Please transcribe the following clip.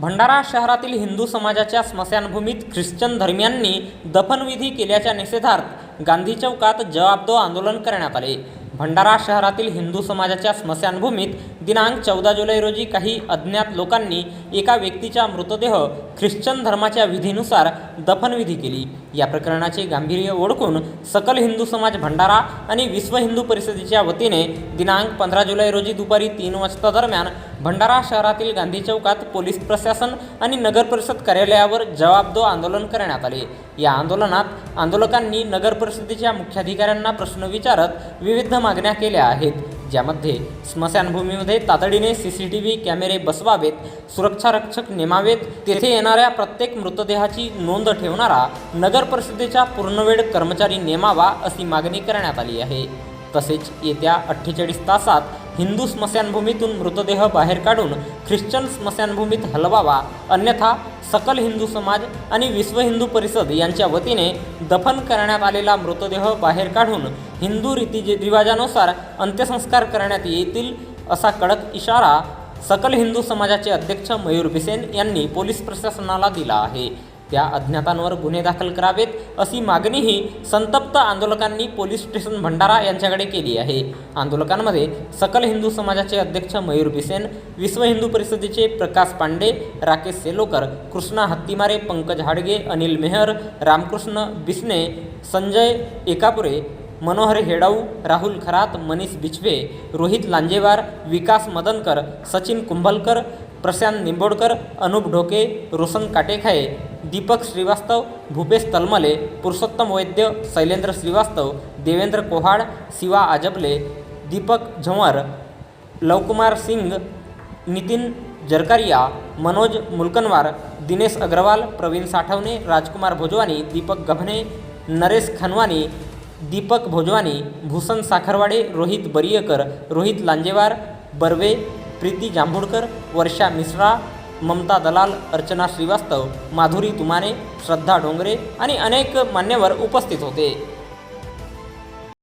भंडारा शहरातील हिंदू समाजाच्या स्मशानभूमीत ख्रिश्चन धर्मियांनी दफनविधी केल्याच्या निषेधार्थ गांधी चौकात जवाबदो आंदोलन करण्यात आले. भंडारा शहरातील हिंदू समाजाच्या स्मशानभूमीत दिनांक चौदा जुलै रोजी काही अज्ञात लोकांनी एका व्यक्तीचा मृतदेह ख्रिश्चन धर्माच्या विधीनुसार दफनविधी केली. या प्रकरणाचे गांभीर्य ओळखून सकल हिंदू समाज भंडारा आणि विश्व हिंदू परिषदेच्या वतीने दिनांक पंधरा जुलै रोजी दुपारी तीन वाजता दरम्यान भंडारा शहरातील गांधी चौकात पोलीस प्रशासन आणि नगर परिषद कार्यालयावर जवाब दो आंदोलन करण्यात आले. या आंदोलनात आंदोलकांनी नगर परिषदेच्या मुख्याधिकाऱ्यांना प्रश्न विचारत विविध मागण्या केल्या आहेत. ज्यामध्ये स्मशानभूमीमध्ये तातडीने सी सी टी व्ही कॅमेरे बसवावेत सुरक्षारक्षक नेमावेत तेथे येणाऱ्या प्रत्येक मृतदेहाची नोंद ठेवणारा नगर परिषदेचा पूर्णवेळ कर्मचारी नेमावा अशी मागणी करण्यात आली आहे. तसेच येत्या अठ्ठेचाळीस तासात हिंदू स्मशानभूमीतून मृतदेह बाहेर काढून ख्रिश्चन स्मशानभूमीत हलवावा अन्यथा सकल हिंदू समाज आणि विश्व हिंदू परिषद यांच्या वतीने दफन करण्यात आलेला मृतदेह बाहेर काढून हिंदू रीती रिवाजानुसार अंत्यसंस्कार करण्यात येतील असा कडक इशारा सकल हिंदू समाजाचे अध्यक्ष मयूर बिसेन यांनी पोलीस प्रशासनाला दिला आहे. त्या अज्ञातांवर गुन्हे दाखल करावेत अशी मागणीही संतप्त आंदोलकांनी पोलीस स्टेशन भंडारा यांच्याकडे केली आहे. आंदोलकांमध्ये सकल हिंदू समाजाचे अध्यक्ष मयूर बिसेन विश्व हिंदू परिषदेचे प्रकाश पांडे राकेश सेलोकर कृष्णा हत्तीमारे पंकज हाडगे अनिल मेहर रामकृष्ण बिस्ने संजय एकापुरे मनोहर हेडाऊ राहुल खरात मनीष बिचवे रोहित लांजेवार विकास मदनकर सचिन कुंभलकर प्रशांत निंबोडकर अनुप ढोके रोशन काटेखाये दीपक श्रीवास्तव भूपेश तलमले पुरुषोत्तम वैद्य शैलेंद्र श्रीवास्तव देवेंद्र कोहाड शिवा आजबले दीपक झंवर लवकुमार सिंग नितीन जरकारिया मनोज मुलकनवार दिनेश अग्रवाल प्रवीण साठवणे राजकुमार भोजवानी दीपक गभणे नरेश खनवानी दीपक भोजवानी भूषण साखरवाडे रोहित बरियकर रोहित लांजेवार बर्वे प्रीती जांभूडकर वर्षा मिश्रा ममता दलाल अर्चना श्रीवास्तव माधुरी तुमाने श्रद्धा डोंगरे आणि अनेक मान्यवर उपस्थित होते.